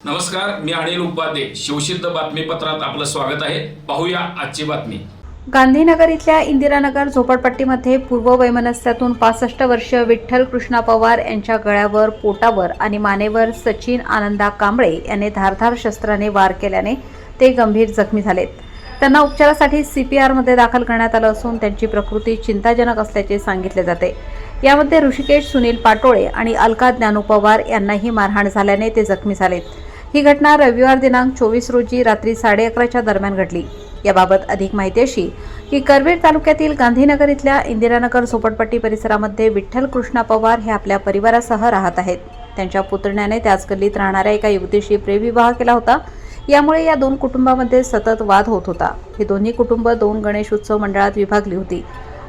नमस्कार मी अनिल उपाध्ये. शिवसिद्ध बातमीपत्रात आपलं स्वागत आहे. पाहूया आजची बातमी. गांधीनगर इथल्या इंदिरानगर झोपडपट्टीमध्ये पूर्व वैमनस्यातून पासष्ट वर्ष विठ्ठल कृष्णा पवार यांच्या गळ्यावर पोटावर आणि मानेवर सचिन आनंदा कांबळे यांनी धारधार शस्त्राने वार केल्याने ते गंभीर जखमी झालेत. त्यांना उपचारासाठी सीपीआरमध्ये दाखल करण्यात आलं असून त्यांची प्रकृती चिंताजनक असल्याचे सांगितले जाते. यामध्ये ऋषिकेश सुनील पाटोळे आणि अलका ज्ञानू पवार यांनाही मारहाण झाल्याने ते जखमी झालेत ही घटना रविवार दिनांक चोवीस रोजी रात्री साडे अकराच्या दरम्यान घडली. याबाबत अधिक माहिती अशी की करवीर तालुक्यातील गांधीनगर इथल्या इंदिरानगर झोपडपट्टी परिसरामध्ये विठ्ठल कृष्णा पवार हे आपल्या परिवारासह राहत आहेत. त्यांच्या पुतण्याने त्याच गल्लीत राहणाऱ्या एका युवतीशी प्रेमविवाह केला होता. यामुळे या दोन कुटुंबामध्ये सतत वाद होत होता. हे दोन्ही कुटुंब दोन गणेश उत्सव मंडळात विभागली होती.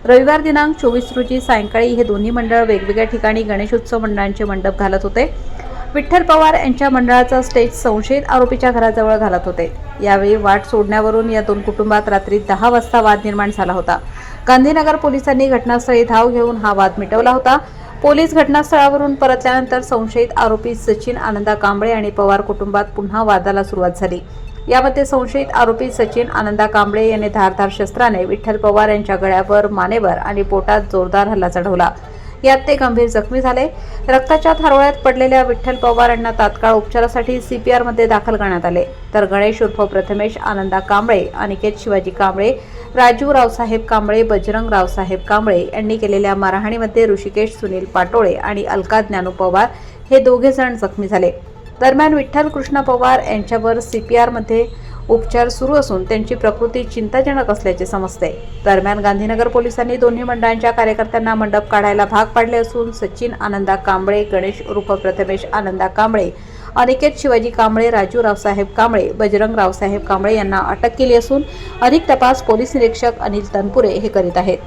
रविवार दिनांक चोवीस रोजी सायंकाळी हे दोन्ही मंडळ वेगवेगळ्या ठिकाणी गणेशोत्सव मंडळांचे मंडप घालत होते. विठ्ठल पवार यांच्या मंडळाचा स्टेज संशयित आरोपीच्या घराजवळ घालत होते. यावेळी वाट सोडण्यावरून या दोन कुटुंबात रात्री दहा वाजता वाद निर्माण झाला होता. गांधीनगर पोलिसांनी घटनास्थळी धाव घेऊन हा वाद मिटवला होता. पोलीस घटनास्थळावरून परतल्यानंतर संशयित आरोपी सचिन आनंदा कांबळे आणि पवार कुटुंबात पुन्हा वादाला सुरुवात झाली. यामध्ये संशयित आरोपी सचिन आनंदा कांबळे यांनी धारधार शस्त्राने विठ्ठल पवार यांच्या गळ्यावर मानेवर आणि पोटात जोरदार हल्ला चढवला. यात ते गंभीर जखमी झाले. रक्ताच्या थारोळ्यात पडलेल्या विठ्ठल पवार यांना तात्काळ उपचारासाठी सीपीआरमध्ये दाखल करण्यात आले. तर गणेश उर्फ प्रथमेश आनंदा कांबळे अनिकेत शिवाजी कांबळे राजू रावसाहेब कांबळे बजरंग रावसाहेब कांबळे यांनी केलेल्या मारहाणीमध्ये ऋषिकेश सुनील पाटोळे आणि अलका ज्ञानू पवार हे दोघे जण जखमी झाले. दरम्यान विठ्ठल कृष्ण पवार यांच्यावर सीपीआरमध्ये उपचार सुरू असून त्यांची प्रकृती चिंताजनक असल्याचे समजते. दरम्यान गांधीनगर पोलिसांनी दोन्ही मंडळांच्या कार्यकर्त्यांना मंडप काढायला भाग पाडले असून सचिन आनंदा कांबळे गणेश उर्फ प्रथमेश आनंदा कांबळे अनिकेत शिवाजी कांबळे राजू रावसाहेब कांबळे बजरंग रावसाहेब कांबळे यांना अटक केली असून अधिक तपास पोलीस निरीक्षक अनिल तनपुरे हे करीत आहेत.